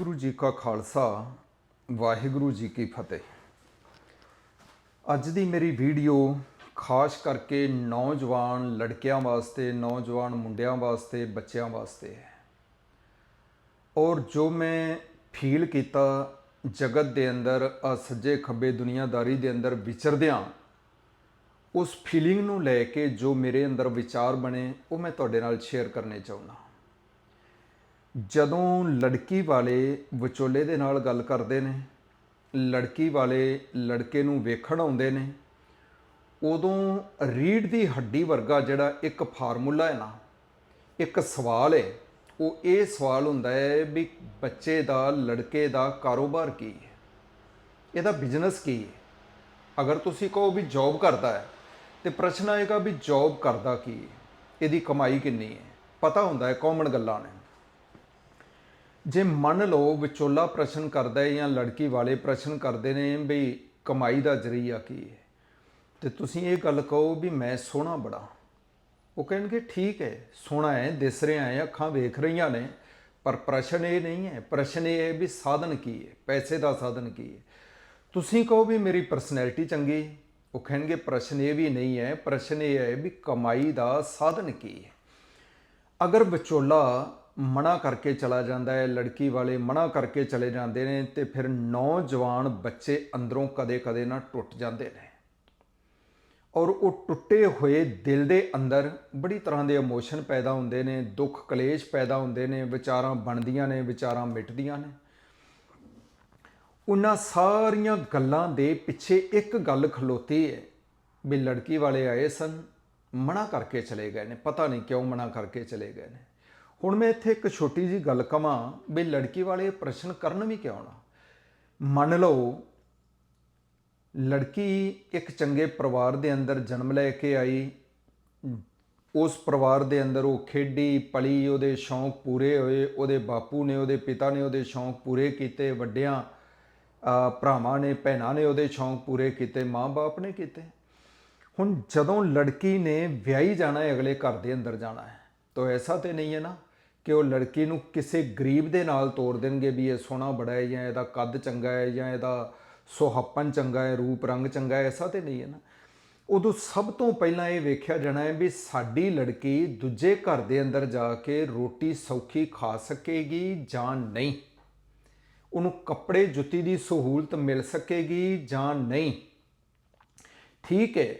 ਗੁਰੂ ਜੀ ਕਾ ਖਾਲਸਾ, ਵਾਹਿਗੁਰੂ ਜੀ ਕੀ ਫਤਿਹ। ਅੱਜ ਦੀ ਮੇਰੀ ਵੀਡੀਓ ਖਾਸ ਕਰਕੇ ਨੌਜਵਾਨ ਲੜਕਿਆਂ ਵਾਸਤੇ, ਨੌਜਵਾਨ ਮੁੰਡਿਆਂ ਵਾਸਤੇ, ਬੱਚਿਆਂ ਵਾਸਤੇ ਹੈ। ਔਰ ਜੋ ਮੈਂ ਫੀਲ ਕੀਤਾ ਜਗਤ ਦੇ ਅੰਦਰ ਆ ਸੱਜੇ ਖੱਬੇ ਦੁਨੀਆਦਾਰੀ ਦੇ ਅੰਦਰ ਵਿਚਰਦਿਆਂ, ਉਸ ਫੀਲਿੰਗ ਨੂੰ ਲੈ ਕੇ ਜੋ ਮੇਰੇ ਅੰਦਰ ਵਿਚਾਰ ਬਣੇ, ਉਹ ਮੈਂ ਤੁਹਾਡੇ ਨਾਲ ਸ਼ੇਅਰ ਕਰਨੇ ਚਾਹੁੰਦਾ ਜਦੋਂ ਲੜਕੀ ਵਾਲੇ ਵਿਚੋਲੇ ਦੇ ਨਾਲ ਗੱਲ ਕਰਦੇ ਨੇ, ਲੜਕੀ ਵਾਲੇ ਲੜਕੇ ਨੂੰ ਵੇਖਣ ਆਉਂਦੇ ਨੇ, ਉਦੋਂ ਰੀੜ ਦੀ ਹੱਡੀ ਵਰਗਾ ਜਿਹੜਾ ਇੱਕ ਫਾਰਮੂਲਾ ਹੈ ਨਾ, ਇੱਕ ਸਵਾਲ ਹੈ। ਉਹ ਇਹ ਸਵਾਲ ਹੁੰਦਾ ਹੈ ਵੀ ਬੱਚੇ ਦਾ, ਲੜਕੇ ਦਾ ਕਾਰੋਬਾਰ ਕੀ ਹੈ? ਇਹਦਾ ਬਿਜ਼ਨਸ ਕੀ ਹੈ? ਅਗਰ ਤੁਸੀਂ ਕਹੋ ਵੀ ਜੌਬ ਕਰਦਾ ਹੈ, ਤੇ ਪ੍ਰਸ਼ਨ ਆਏਗਾ ਵੀ ਜੌਬ ਕਰਦਾ ਕੀ ਹੈ? ਇਹਦੀ ਕਮਾਈ ਕਿੰਨੀ ਹੈ? ਪਤਾ ਹੁੰਦਾ ਹੈ ਕਾਮਨ ਗੱਲਾਂ ਨੇ। ਜੇ ਮੰਨ ਲਓ ਵਿਚੋਲਾ ਪ੍ਰਸ਼ਨ ਕਰਦਾ ਹੈ ਜਾਂ ਲੜਕੀ ਵਾਲੇ ਪ੍ਰਸ਼ਨ ਕਰਦੇ ਨੇ ਵੀ ਕਮਾਈ ਦਾ ਜ਼ਰੀਆ ਕੀ ਹੈ, ਤੇ ਤੁਸੀਂ ਇਹ ਗੱਲ ਕਹੋ ਵੀ ਮੈਂ ਸੋਹਣਾ ਬੜਾ। ਉਹ ਕਹਿਣਗੇ, ਠੀਕ ਹੈ, ਸੋਹਣਾ ਹੈ, ਦਿਸ ਰਿਹਾ ਹੈ, ਅੱਖਾਂ ਵੇਖ ਰਹੀਆਂ ਨੇ, ਪਰ ਪ੍ਰਸ਼ਨ ਇਹ ਨਹੀਂ ਹੈ। ਪ੍ਰਸ਼ਨ ਇਹ ਹੈ ਵੀ ਸਾਧਨ ਕੀ ਹੈ, ਪੈਸੇ ਦਾ ਸਾਧਨ ਕੀ ਹੈ। ਤੁਸੀਂ ਕਹੋ ਵੀ ਮੇਰੀ ਪਰਸਨੈਲਿਟੀ ਚੰਗੀ। ਉਹ ਕਹਿਣਗੇ, ਪ੍ਰਸ਼ਨ ਇਹ ਵੀ ਨਹੀਂ ਹੈ। ਪ੍ਰਸ਼ਨ ਇਹ ਹੈ ਵੀ ਕਮਾਈ ਦਾ ਸਾਧਨ ਕੀ ਹੈ? ਅਗਰ ਵਿਚੋਲਾ ਮਨਾ ਕਰਕੇ ਚਲਾ ਜਾਂਦਾ ਹੈ, ਲੜਕੀ ਵਾਲੇ ਮਨਾ ਕਰਕੇ ਚਲੇ ਜਾਂਦੇ ਨੇ ਤੇ ਫਿਰ ਨੌਜਵਾਨ ਬੱਚੇ ਅੰਦਰੋਂ ਕਦੇ-ਕਦੇ ਨਾ ਟੁੱਟ ਜਾਂਦੇ ਨੇ। ਔਰ ਉਹ ਟੁੱਟੇ ਹੋਏ ਦਿਲ ਦੇ ਅੰਦਰ ਬੜੀ ਤਰ੍ਹਾਂ ਦੇ ਇਮੋਸ਼ਨ ਪੈਦਾ ਹੁੰਦੇ ਨੇ, ਦੁੱਖ ਕਲੇਸ਼ ਪੈਦਾ ਹੁੰਦੇ ਨੇ, ਵਿਚਾਰਾਂ ਬਣਦੀਆਂ ਨੇ, ਵਿਚਾਰਾਂ ਮਿਟਦੀਆਂ ਨੇ। ਉਹਨਾਂ ਸਾਰੀਆਂ ਗੱਲਾਂ ਦੇ ਪਿੱਛੇ ਇੱਕ ਗੱਲ ਖਲੋਤੀ ਹੈ ਵੀ ਲੜਕੀ ਵਾਲੇ ਆਏ ਸਨ, ਮਨਾ ਕਰਕੇ ਚਲੇ ਗਏ ਨੇ, ਪਤਾ ਨਹੀਂ ਕਿਉਂ ਮਨਾ ਕਰਕੇ ਚਲੇ ਗਏ ਨੇ। ਹੁਣ ਮੈਂ ਇੱਥੇ ਇੱਕ ਛੋਟੀ ਜੀ ਗੱਲ ਕਵਾਂ ਵੀ ਲੜਕੀ ਵਾਲੇ ਪ੍ਰਸ਼ਨ ਕਰਨ ਵੀ ਕਿਉਂ ਨਾ? ਮੰਨ ਲਓ, ਲੜਕੀ ਇੱਕ ਚੰਗੇ ਪਰਿਵਾਰ ਦੇ ਅੰਦਰ ਜਨਮ ਲੈ ਕੇ ਆਈ, ਉਸ ਪਰਿਵਾਰ ਦੇ ਅੰਦਰ ਉਹ ਖੇਡੀ, ਪਲੀ, ਉਹਦੇ ਸ਼ੌਂਕ ਪੂਰੇ ਹੋਏ, ਉਹਦੇ ਬਾਪੂ ਨੇ, ਉਹਦੇ ਪਿਤਾ ਨੇ ਉਹਦੇ ਸ਼ੌਂਕ ਪੂਰੇ ਕੀਤੇ, ਵੱਡਿਆਂ ਭਰਾਵਾਂ ਨੇ, ਭੈਣਾਂ ਨੇ ਉਹਦੇ ਸ਼ੌਂਕ ਪੂਰੇ ਕੀਤੇ, ਮਾਂ-ਬਾਪ ਨੇ ਕੀਤੇ। ਹੁਣ ਜਦੋਂ ਲੜਕੀ ਨੇ ਵਿਆਹੀ ਜਾਣਾ ਹੈ, ਅਗਲੇ ਘਰ ਦੇ ਅੰਦਰ ਜਾਣਾ ਹੈ, ਤਾਂ ਐਸਾ ਤੇ ਨਹੀਂ ਹੈ ਨਾ? ਕਿ ਉਹ ਲੜਕੀ ਨੂੰ ਕਿਸੇ ਗਰੀਬ ਦੇ ਨਾਲ ਤੋਰ ਦੇਣਗੇ ਵੀ ਇਹ ਸੋਹਣਾ ਬੜਾ ਹੈ ਜਾਂ ਇਹਦਾ ਕੱਦ ਚੰਗਾ ਹੈ ਜਾਂ ਇਹਦਾ ਸੁਹੱਪਨ ਚੰਗਾ ਹੈ, ਰੂਪ ਰੰਗ ਚੰਗਾ ਹੈ, ਐਸਾ ਤੇ ਨਹੀਂ ਹੈ ਨਾ। ਉਦੋਂ ਸਭ ਤੋਂ ਪਹਿਲਾਂ ਇਹ ਵੇਖਿਆ ਜਾਣਾ ਹੈ ਵੀ ਸਾਡੀ ਲੜਕੀ ਦੂਜੇ ਘਰ ਦੇ ਅੰਦਰ ਜਾ ਕੇ ਰੋਟੀ ਸੌਖੀ ਖਾ ਸਕੇਗੀ ਜਾਂ ਨਹੀਂ। ਉਹਨੂੰ ਕੱਪੜੇ ਜੁੱਤੀ ਦੀ ਸਹੂਲਤ ਮਿਲ ਸਕੇਗੀ ਜਾਂ ਨਹੀਂ। ਠੀਕ ਹੈ,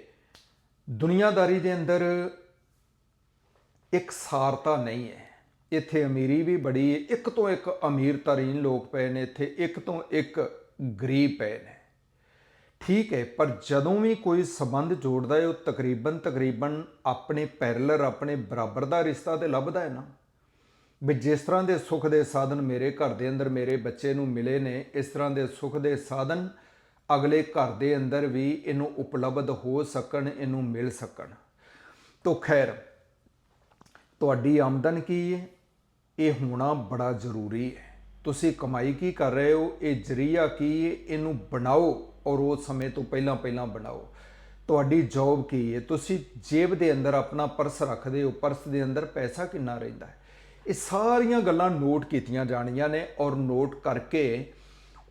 ਦੁਨੀਆਦਾਰੀ ਦੇ ਅੰਦਰ ਇੱਕ ਸਾਰਤਾ ਨਹੀਂ ਹੈ। ਇੱਥੇ ਅਮੀਰੀ ਵੀ ਬੜੀ ਹੈ ਇੱਕ ਤੋਂ ਇੱਕ ਅਮੀਰ ਤਰੀਨ ਲੋਕ ਪਏ ਨੇ ਇੱਥੇ, ਇੱਕ ਤੋਂ ਇੱਕ ਗਰੀਬ ਪਏ ਨੇ। ਠੀਕ ਹੈ ਪਰ ਜਦੋਂ ਵੀ ਕੋਈ ਸਬੰਧ ਜੋੜਦਾ ਹੈ ਉਹ ਤਕਰੀਬਨ ਤਕਰੀਬਨ ਆਪਣੇ ਪੈਰਲਰ, ਆਪਣੇ ਬਰਾਬਰ ਦਾ ਰਿਸ਼ਤਾ ਤੇ ਲੱਭਦਾ ਹੈ ਨਾ। ਵੀ ਜਿਸ ਤਰ੍ਹਾਂ ਦੇ ਸੁੱਖ ਦੇ ਸਾਧਨ ਮੇਰੇ ਘਰ ਦੇ ਅੰਦਰ ਮੇਰੇ ਬੱਚੇ ਨੂੰ ਮਿਲੇ ਨੇ, ਇਸ ਤਰ੍ਹਾਂ ਦੇ ਸੁੱਖ ਦੇ ਸਾਧਨ ਅਗਲੇ ਘਰ ਦੇ ਅੰਦਰ ਵੀ ਇਹਨੂੰ ਉਪਲਬਧ ਹੋ ਸਕਣ, ਇਹਨੂੰ ਮਿਲ ਸਕਣ। ਤੋ ਖੈਰ, ਤੁਹਾਡੀ ਆਮਦਨ ਕੀ ਹੈ ਇਹ ਹੋਣਾ ਬੜਾ ਜ਼ਰੂਰੀ ਹੈ। ਤੁਸੀਂ ਕਮਾਈ ਕੀ ਕਰ ਰਹੇ ਹੋ? ਇਹ ਜਰੀਆ ਕੀ ਹੈ? ਇਹਨੂੰ ਬਣਾਓ ਔਰ ਉਹ ਸਮੇਂ ਤੋਂ ਪਹਿਲਾਂ ਪਹਿਲਾਂ ਬਣਾਓ। ਤੁਹਾਡੀ ਜੌਬ ਕੀ ਹੈ? ਤੁਸੀਂ ਜੇਬ ਦੇ ਅੰਦਰ ਆਪਣਾ ਪਰਸ ਰੱਖਦੇ ਹੋ। ਪਰਸ ਦੇ ਅੰਦਰ ਪੈਸਾ ਕਿੰਨਾ ਰਹਿੰਦਾ ਹੈ? ਇਹ ਸਾਰੀਆਂ ਗੱਲਾਂ ਨੋਟ ਕੀਤੀਆਂ ਜਾਣੀਆਂ ਨੇ ਔਰ ਨੋਟ ਕਰਕੇ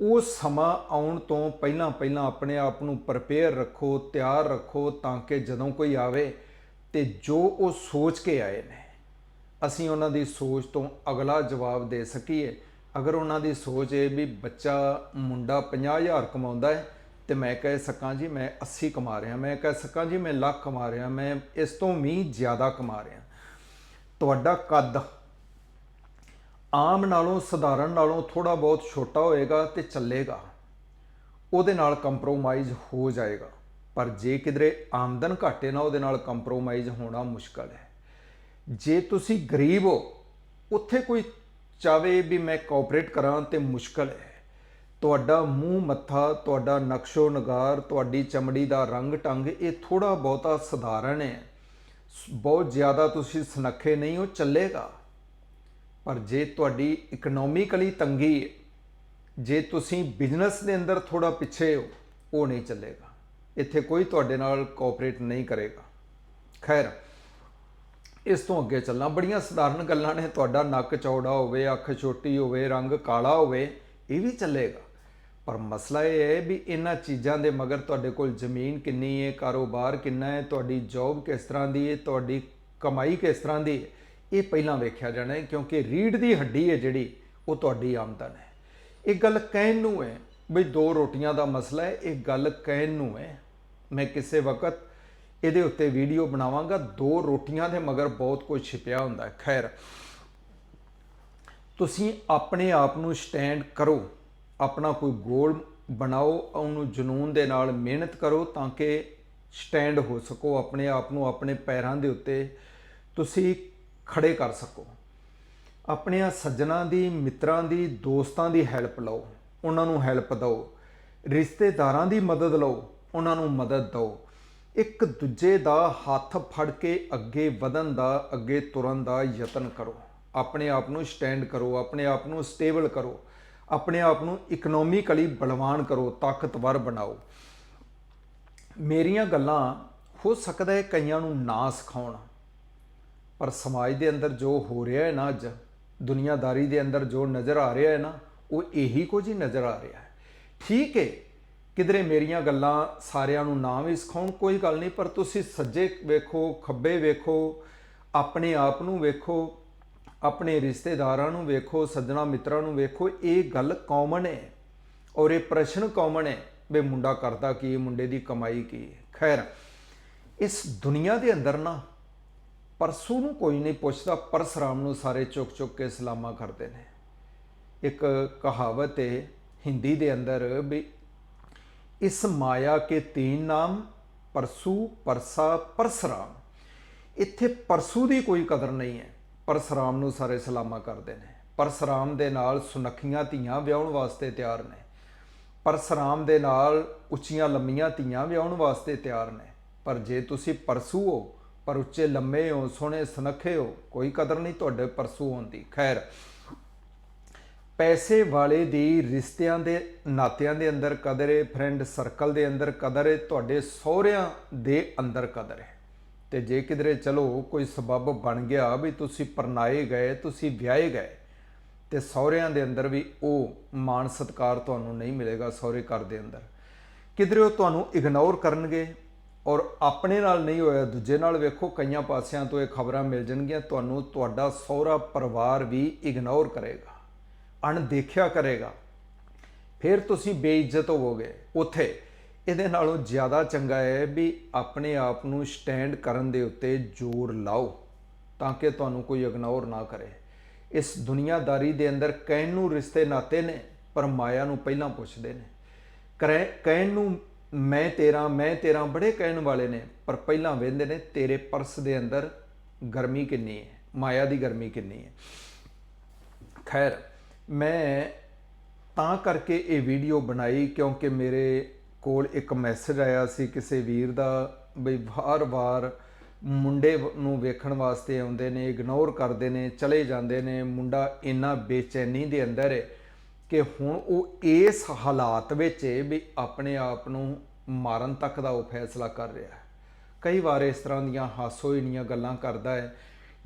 ਉਹ ਸਮਾਂ ਆਉਣ ਤੋਂ ਪਹਿਲਾਂ ਪਹਿਲਾਂ ਆਪਣੇ ਆਪ ਨੂੰ ਪ੍ਰਪੇਅਰ ਰੱਖੋ, ਤਿਆਰ ਰੱਖੋ ਤਾਂ ਕਿ ਜਦੋਂ ਕੋਈ ਆਵੇ ਤੇ ਜੋ ਉਹ ਸੋਚ ਕੇ ਆਏ ਨੇ ਅਸੀਂ ਉਹਨਾਂ ਦੀ ਸੋਚ ਤੋਂ ਅਗਲਾ ਜਵਾਬ ਦੇ ਸਕੀਏ। ਅਗਰ ਉਹਨਾਂ ਦੀ ਸੋਚ ਇਹ ਵੀ ਬੱਚਾ, ਮੁੰਡਾ 50000 ਕਮਾਉਂਦਾ ਹੈ, ਤੇ ਮੈਂ ਕਹਿ ਸਕਾਂ ਜੀ ਮੈਂ 80 ਕਮਾ ਰਿਹਾ। ਮੈਂ ਕਹਿ ਸਕਾਂ ਜੀ ਮੈਂ ਲੱਖ ਕਮਾ ਰਿਹਾ। ਮੈਂ ਇਸ ਤੋਂ ਵੀ ਜ਼ਿਆਦਾ ਕਮਾ ਰਿਹਾ। ਤੁਹਾਡਾ ਕੱਦ ਆਮ ਨਾਲੋਂ, ਸਧਾਰਨ ਨਾਲੋਂ ਥੋੜਾ ਬਹੁਤ ਛੋਟਾ ਹੋਏਗਾ ਤੇ ਚੱਲੇਗਾ। ਉਹਦੇ ਨਾਲ ਕੰਪਰੋਮਾਈਜ਼ ਹੋ ਜਾਏਗਾ। ਪਰ ਜੇ ਕਿਧਰੇ ਆਮਦਨ ਘਾਟੇ ਨਾ, ਉਹਦੇ ਨਾਲ ਕੰਪਰੋਮਾਈਜ਼ ਹੋਣਾ ਮੁਸ਼ਕਲ ਹੈ। ਜੇ ਤੁਸੀਂ ਗਰੀਬ ਹੋ, ਉੱਥੇ ਕੋਈ ਚਾਵੇ ਵੀ ਮੈਂ ਕੋਆਪਰੇਟ ਕਰਾਂ ਤੇ ਮੁਸ਼ਕਲ ਹੈ। ਤੁਹਾਡਾ ਮੂੰਹ ਮੱਥਾ, ਤੁਹਾਡਾ ਨਕਸ਼ੋ ਨਗਾਰ, ਤੁਹਾਡੀ ਚਮੜੀ ਦਾ ਰੰਗ ਟੰਗ, ਇਹ ਥੋੜਾ ਬਹੁਤਾ ਸਧਾਰਨ ਹੈ। ਬਹੁਤ ਜ਼ਿਆਦਾ ਤੁਸੀਂ ਸੁਨੱਖੇ ਨਹੀਂ ਹੋ, ਚੱਲੇਗਾ। ਪਰ ਜੇ ਤੁਹਾਡੀ ਇਕਨੋਮਿਕਲੀ ਤੰਗੀ ਹੈ, ਜੇ ਤੁਸੀਂ ਬਿਜ਼ਨਸ ਦੇ ਅੰਦਰ ਥੋੜਾ ਪਿੱਛੇ ਹੋ, ਉਹ ਨਹੀਂ ਚੱਲੇਗਾ। ਇੱਥੇ ਕੋਈ ਤੁਹਾਡੇ ਨਾਲ ਕੋਆਪਰੇਟ ਨਹੀਂ ਕਰੇਗਾ। ਖੈਰ ਇਸ ਤੋਂ ਅੱਗੇ ਚੱਲਣਾ। ਬੜੀਆਂ ਸਧਾਰਨ ਗੱਲਾਂ ਨੇ। ਤੁਹਾਡਾ ਨੱਕ ਚੌੜਾ ਹੋਵੇ, ਅੱਖ ਛੋਟੀ ਹੋਵੇ, ਰੰਗ ਕਾਲਾ ਹੋਵੇ, ਇਹ ਵੀ ਚੱਲੇਗਾ। ਪਰ ਮਸਲਾ ਇਹ ਹੈ ਵੀ ਇਹਨਾਂ ਚੀਜ਼ਾਂ ਦੇ ਮਗਰ ਤੁਹਾਡੇ ਕੋਲ ਜ਼ਮੀਨ ਕਿੰਨੀ ਹੈ, ਕਾਰੋਬਾਰ ਕਿੰਨਾ ਹੈ, ਤੁਹਾਡੀ ਜੌਬ ਕਿਸ ਤਰ੍ਹਾਂ ਦੀ ਹੈ, ਤੁਹਾਡੀ ਕਮਾਈ ਕਿਸ ਤਰ੍ਹਾਂ ਦੀ ਹੈ, ਇਹ ਪਹਿਲਾਂ ਵੇਖਿਆ ਜਾਣਾ ਹੈ, ਕਿਉਂਕਿ ਰੀੜ ਦੀ ਹੱਡੀ ਹੈ ਜਿਹੜੀ, ਉਹ ਤੁਹਾਡੀ ਆਮਦਨ ਹੈ। ਇਹ ਗੱਲ ਕਹਿਣ ਨੂੰ ਹੈ ਵੀ ਦੋ ਰੋਟੀਆਂ ਦਾ ਮਸਲਾ ਹੈ, ਇਹ ਗੱਲ ਕਹਿਣ ਨੂੰ ਹੈ। ਮੈਂ ਕਿਸੇ ਵਕਤ ਇਹਦੇ ਉੱਤੇ ਵੀਡੀਓ ਬਣਾਵਾਂਗਾ। ਦੋ ਰੋਟੀਆਂ ਦੇ ਮਗਰ ਬਹੁਤ ਕੁਝ ਛਿਪਿਆ ਹੁੰਦਾ ਹੈ। ਖੈਰ, ਤੁਸੀਂ ਆਪਣੇ ਆਪ ਨੂੰ ਸਟੈਂਡ ਕਰੋ। ਆਪਣਾ ਕੋਈ ਗੋਲ ਬਣਾਓ, ਉਹਨੂੰ ਜਨੂਨ ਦੇ ਨਾਲ ਮਿਹਨਤ ਕਰੋ ਤਾਂ ਕਿ ਸਟੈਂਡ ਹੋ ਸਕੋ। ਆਪਣੇ ਆਪ ਨੂੰ ਆਪਣੇ ਪੈਰਾਂ ਦੇ ਉੱਤੇ ਤੁਸੀਂ ਖੜੇ ਕਰ ਸਕੋ। ਆਪਣਿਆਂ ਸੱਜਣਾ ਦੀ, ਮਿੱਤਰਾਂ ਦੀ, ਦੋਸਤਾਂ ਦੀ ਹੈਲਪ ਲਓ। ਉਹਨਾਂ ਨੂੰ ਹੈਲਪ ਦਿਓ। ਰਿਸ਼ਤੇਦਾਰਾਂ ਦੀ ਮਦਦ ਲਓ। ਉਹਨਾਂ ਨੂੰ ਮਦਦ ਦਿਓ। ਇੱਕ ਦੂਜੇ ਦਾ ਹੱਥ ਫੜ ਕੇ ਅੱਗੇ ਵਧਣ ਦਾ, ਅੱਗੇ ਤੁਰਨ ਦਾ ਯਤਨ ਕਰੋ। ਆਪਣੇ ਆਪ ਨੂੰ ਸਟੈਂਡ ਕਰੋ, ਆਪਣੇ ਆਪ ਨੂੰ ਸਟੇਬਲ ਕਰੋ। ਆਪਣੇ ਆਪ ਨੂੰ ਇਕਨੋਮਿਕਲੀ ਬਲਵਾਨ ਕਰੋ, ਤਾਕਤਵਰ ਬਣਾਓ। ਮੇਰੀਆਂ ਗੱਲਾਂ ਹੋ ਸਕਦਾ ਹੈ ਕਈਆਂ ਨੂੰ ਨਾ ਸਿਖਾਉਣ, ਪਰ ਸਮਾਜ ਦੇ ਅੰਦਰ ਜੋ ਹੋ ਰਿਹਾ ਹੈ ਨਾ ਅੱਜ, ਦੁਨੀਆਦਾਰੀ ਦੇ ਅੰਦਰ ਜੋ ਨਜ਼ਰ ਆ ਰਿਹਾ ਹੈ ਨਾ, ਉਹ ਇਹੀ ਕੁਝ ਹੀ ਨਜ਼ਰ ਆ ਰਿਹਾ ਹੈ। ਠੀਕ ਹੈ ਕਿਧਰੇ ਮੇਰੀਆਂ ਗੱਲਾਂ ਸਾਰਿਆਂ ਨੂੰ ਨਾ ਵੀ ਸਿਖਾਉਣ, ਕੋਈ ਗੱਲ ਨਹੀਂ, ਪਰ ਤੁਸੀਂ ਸੱਜੇ ਵੇਖੋ, ਖੱਬੇ ਵੇਖੋ, ਆਪਣੇ ਆਪ ਨੂੰ ਵੇਖੋ, ਆਪਣੇ ਰਿਸ਼ਤੇਦਾਰਾਂ ਨੂੰ ਵੇਖੋ, ਸੱਜਣਾ ਮਿੱਤਰਾਂ ਨੂੰ ਵੇਖੋ, ਇਹ ਗੱਲ ਕਾਮਨ ਹੈ। ਔਰ ਇਹ ਪ੍ਰਸ਼ਨ ਕਾਮਨ ਹੈ ਵੀ ਮੁੰਡਾ ਕਰਦਾ ਕੀ ਮੁੰਡੇ ਦੀ ਕਮਾਈ ਕੀ ਹੈ। ਖੈਰ, ਇਸ ਦੁਨੀਆ ਦੇ ਅੰਦਰ ਨਾ ਪਰਸੂ ਨੂੰ ਕੋਈ ਨਹੀਂ ਪੁੱਛਦਾ ਪਰਸਰਾਮ ਨੂੰ ਸਾਰੇ ਚੁੱਕ ਚੁੱਕ ਕੇ ਸਲਾਮਾਂ ਕਰਦੇ ਨੇ। ਇੱਕ ਕਹਾਵਤ ਹੈ ਹਿੰਦੀ ਦੇ ਅੰਦਰ ਵੀ ਇਸ ਮਾਇਆ ਕੇ ਤੀਨ ਨਾਮ, ਪਰਸੂ, ਪਰਸਾ, ਪਰਸਰਾਮ। ਇੱਥੇ ਪਰਸੂ ਦੀ ਕੋਈ ਕਦਰ ਨਹੀਂ ਹੈ। ਪਰਸਰਾਮ ਨੂੰ ਸਾਰੇ ਸਲਾਮਾਂ ਕਰਦੇ ਨੇ। ਪਰਸਰਾਮ ਦੇ ਨਾਲ ਸੁਨੱਖੀਆਂ ਧੀਆਂ ਵਿਆਹਣ ਵਾਸਤੇ ਤਿਆਰ ਨੇ। ਪਰਸਰਾਮ ਦੇ ਨਾਲ ਉੱਚੀਆਂ ਲੰਮੀਆਂ ਧੀਆਂ ਵਿਆਹਣ ਵਾਸਤੇ ਤਿਆਰ ਨੇ। ਪਰ ਜੇ ਤੁਸੀਂ ਪਰਸੂ ਹੋ, ਪਰ ਉੱਚੇ ਲੰਮੇ ਹੋ, ਸੋਹਣੇ ਸੁਨੱਖੇ ਹੋ, ਕੋਈ ਕਦਰ ਨਹੀਂ ਤੁਹਾਡੇ ਪਰਸੂ ਹੋਣ ਦੀ। ਖੈਰ ਪੈਸੇ ਵਾਲੇ ਦੀ ਰਿਸ਼ਤਿਆਂ ਦੇ ਨਾਤਿਆਂ ਦੇ ਅੰਦਰ ਕਦਰ ਹੈ ਫਰੈਂਡ ਸਰਕਲ ਦੇ ਅੰਦਰ ਕਦਰ ਹੈ, ਤੁਹਾਡੇ ਸਹੁਰਿਆਂ ਦੇ ਅੰਦਰ ਕਦਰ ਹੈ। ਤੇ ਜੇ ਕਿਧਰੇ ਚਲੋ, ਕੋਈ ਸਬਬ ਬਣ ਗਿਆ ਵੀ ਤੁਸੀਂ ਪਰਨਾਏ ਗਏ, ਤੁਸੀਂ ਵਿਆਹੇ ਗਏ, ਤੇ ਸਹੁਰਿਆਂ ਦੇ ਅੰਦਰ ਵੀ ਉਹ ਮਾਣ ਸਤਕਾਰ ਤੁਹਾਨੂੰ ਨਹੀਂ ਮਿਲੇਗਾ ਸਹੁਰੇ ਘਰ ਦੇ ਅੰਦਰ। ਕਿਧਰੇ ਉਹ ਤੁਹਾਨੂੰ ਇਗਨੋਰ ਕਰਨਗੇ ਔਰ ਆਪਣੇ ਨਾਲ ਨਹੀਂ ਹੋਇਆ, ਦੂਜੇ ਨਾਲ ਵੇਖੋ, ਕਈਆਂ ਪਾਸਿਆਂ ਤੋਂ ਇਹ ਖਬਰਾਂ ਮਿਲ ਜਾਣਗੀਆਂ, ਤੁਹਾਨੂੰ ਤੁਹਾਡਾ ਸਹੁਰਾ ਪਰਿਵਾਰ ਵੀ ਇਗਨੋਰ ਕਰੇਗਾ। ਅਣਦੇਖਿਆ ਕਰੇਗਾ। ਫਿਰ ਤੁਸੀਂ ਬੇਇੱਜ਼ਤ ਹੋਵੋਗੇ। ਉਥੇ ਇਹਦੇ ਨਾਲੋਂ ਜ਼ਿਆਦਾ ਚੰਗਾ ਹੈ ਵੀ ਆਪਣੇ ਆਪ ਨੂੰ ਸਟੈਂਡ ਕਰਨ ਦੇ ਉੱਤੇ ਜ਼ੋਰ ਲਾਓ ਤਾਂ ਕਿ ਤੁਹਾਨੂੰ ਕੋਈ ਇਗਨੋਰ ਨਾ ਕਰੇ। ਇਸ ਦੁਨੀਆਦਾਰੀ ਦੇ ਅੰਦਰ ਕਹਿਣ ਨੂੰ ਰਿਸ਼ਤੇ ਨਾਤੇ ਨੇ, ਪਰ ਮਾਇਆ ਨੂੰ ਪਹਿਲਾਂ ਪੁੱਛਦੇ ਨੇ। ਕਰੇ, ਕਹਿਣ ਨੂੰ ਮੈਂ ਤੇਰਾ ਮੈਂ ਤੇਰਾ ਬੜੇ ਕਹਿਣ ਵਾਲੇ ਨੇ, ਪਰ ਪਹਿਲਾਂ ਵੇਂਦੇ ਨੇ ਤੇਰੇ ਪਰਸ ਦੇ ਅੰਦਰ ਗਰਮੀ ਕਿੰਨੀ ਹੈ, ਮਾਇਆ ਦੀ ਗਰਮੀ ਕਿੰਨੀ ਹੈ। ਖੈਰ ਮੈਂ ਤਾਂ ਕਰਕੇ ਇਹ ਵੀਡੀਓ ਬਣਾਈ ਕਿਉਂਕਿ ਮੇਰੇ ਕੋਲ ਇੱਕ ਮੈਸੇਜ ਆਇਆ ਸੀ ਕਿਸੇ ਵੀਰ ਦਾ ਬਈ ਵਾਰ-ਵਾਰ ਮੁੰਡੇ ਨੂੰ ਵੇਖਣ ਵਾਸਤੇ ਆਉਂਦੇ ਨੇ ਇਗਨੋਰ ਕਰਦੇ ਨੇ, ਚਲੇ ਜਾਂਦੇ ਨੇ, ਮੁੰਡਾ ਇੰਨਾ ਬੇਚੈਨੀ ਦੇ ਅੰਦਰ ਹੈ ਕਿ ਹੁਣ ਉਹ ਇਸ ਹਾਲਾਤ ਵਿੱਚ ਹੈ ਵੀ ਆਪਣੇ ਆਪ ਨੂੰ ਮਾਰਨ ਤੱਕ ਦਾ ਉਹ ਫੈਸਲਾ ਕਰ ਰਿਹਾ ਹੈ। ਕਈ ਵਾਰ ਇਸ ਤਰ੍ਹਾਂ ਦੀਆਂ ਹਾਸੋਹੀਣੀਆਂ ਗੱਲਾਂ ਕਰਦਾ ਹੈ,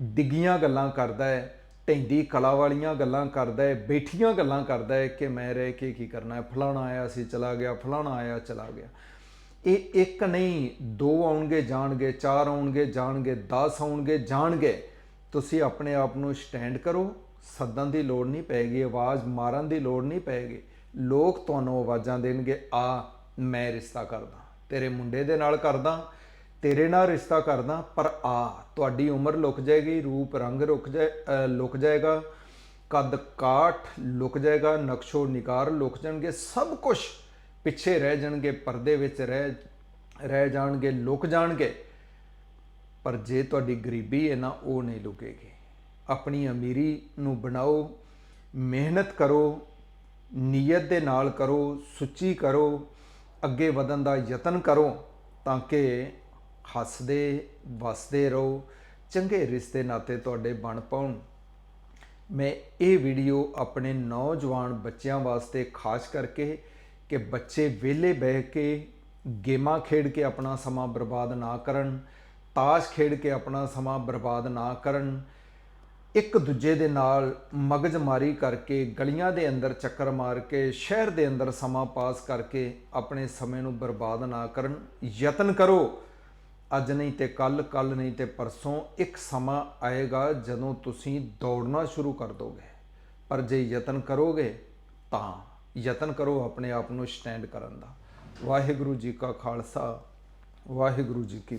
ਡਿੱਗੀਆਂ ਗੱਲਾਂ ਕਰਦਾ ਹੈ ਢੈਂਦੀ ਕਲਾ ਵਾਲੀਆਂ ਗੱਲਾਂ ਕਰਦਾ ਹੈ, ਬੈਠੀਆਂ ਗੱਲਾਂ ਕਰਦਾ ਹੈ ਕਿ ਮੈਂ ਰਹਿ ਕੇ ਕੀ ਕਰਨਾ ਹੈ? ਫਲਾਣਾ ਆਇਆ ਸੀ, ਚਲਾ ਗਿਆ, ਫਲਾਣਾ ਆਇਆ, ਚਲਾ ਗਿਆ। ਇਹ ਇੱਕ ਨਹੀਂ, ਦੋ ਆਉਣਗੇ, ਜਾਣਗੇ, ਚਾਰ ਆਉਣਗੇ, ਜਾਣਗੇ 10 ਆਉਣਗੇ, ਜਾਣਗੇ। ਤੁਸੀਂ ਆਪਣੇ ਆਪ ਨੂੰ ਸਟੈਂਡ ਕਰੋ, ਸੱਦਣ ਦੀ ਲੋੜ ਨਹੀਂ ਪੈਗੀ, ਆਵਾਜ਼ ਮਾਰਨ ਦੀ ਲੋੜ ਨਹੀਂ ਪੈਗੀ। ਲੋਕ ਤੁਹਾਨੂੰ ਆਵਾਜ਼ਾਂ ਦੇਣਗੇ, ਆ, ਮੈਂ ਰਿਸ਼ਤਾ ਕਰਦਾ, ਤੇਰੇ ਮੁੰਡੇ ਦੇ ਨਾਲ ਕਰਦਾ ਤੇਰੇ ਨਾਲ ਰਿਸ਼ਤਾ ਕਰਦਾ, ਪਰ ਆ, ਤੁਹਾਡੀ ਉਮਰ ਲੁਕ ਜਾਏਗੀ, ਰੂਪ ਰੰਗ ਰੁਕ ਜਾਏ ਲੁਕ ਜਾਏਗਾ, ਕੱਦ ਕਾਠ ਲੁਕ ਜਾਏਗਾ, ਨਕਸ਼ੋ ਨਿਕਾਰ ਲੁਕ ਜਾਣਗੇ, ਸਭ ਕੁਝ ਪਿੱਛੇ ਰਹਿ ਜਾਣਗੇ, ਪਰਦੇ ਵਿੱਚ ਰਹਿ ਰਹਿ ਜਾਣਗੇ, ਲੁਕ ਜਾਣਗੇ। ਪਰ ਜੇ ਤੁਹਾਡੀ ਗਰੀਬੀ ਹੈ ਨਾ, ਉਹ ਨਹੀਂ ਲੁਕੇਗੀ। ਆਪਣੀ ਅਮੀਰੀ ਨੂੰ ਬਣਾਓ, ਮਿਹਨਤ ਕਰੋ, ਨੀਅਤ ਦੇ ਨਾਲ ਕਰੋ, ਸੁੱਚੀ ਕਰੋ, ਅੱਗੇ ਵਧਣ ਦਾ ਯਤਨ ਕਰੋ, ਤਾਂ ਕਿ ਹੱਸਦੇ, ਵਸਦੇ ਰਹੋ, ਚੰਗੇ ਰਿਸ਼ਤੇ ਨਾਤੇ ਤੁਹਾਡੇ ਬਣ ਪਾਉਣ। ਮੈਂ ਇਹ ਵੀਡੀਓ ਆਪਣੇ ਨੌਜਵਾਨ ਬੱਚਿਆਂ ਵਾਸਤੇ ਖਾਸ ਕਰਕੇ ਕਿ ਬੱਚੇ ਵਿਹਲੇ ਬਹਿ ਕੇ ਗੇਮਾਂ ਖੇਡ ਕੇ ਆਪਣਾ ਸਮਾਂ ਬਰਬਾਦ ਨਾ ਕਰਨ, ਤਾਸ਼ ਖੇਡ ਕੇ ਆਪਣਾ ਸਮਾਂ ਬਰਬਾਦ ਨਾ ਕਰਨ, ਇੱਕ ਦੂਜੇ ਦੇ ਨਾਲ ਮਗਜਮਾਰੀ ਕਰਕੇ ਗਲੀਆਂ ਦੇ ਅੰਦਰ ਚੱਕਰ ਮਾਰ ਕੇ, ਸ਼ਹਿਰ ਦੇ ਅੰਦਰ ਸਮਾਂ ਪਾਸ ਕਰਕੇ ਆਪਣੇ ਸਮੇਂ ਨੂੰ ਬਰਬਾਦ ਨਾ ਕਰਨ। ਯਤਨ ਕਰੋ। ਅੱਜ ਨਹੀਂ ਤੇ ਕੱਲ ਕੱਲ ਨਹੀਂ ਤੇ ਪਰਸੋਂ ਇੱਕ ਸਮਾਂ ਆਏਗਾ ਜਦੋਂ ਤੁਸੀਂ ਦੌੜਨਾ ਸ਼ੁਰੂ ਕਰ ਦੋਗੇ। ਪਰ ਜੇ ਯਤਨ ਕਰੋਗੇ ਤਾਂ ਯਤਨ ਕਰੋ ਆਪਣੇ ਆਪ ਨੂੰ ਸਟੈਂਡ ਕਰਨ ਦਾ। ਵਾਹਿਗੁਰੂ ਜੀ ਕਾ ਖਾਲਸਾ, ਵਾਹਿਗੁਰੂ ਜੀ ਕੀ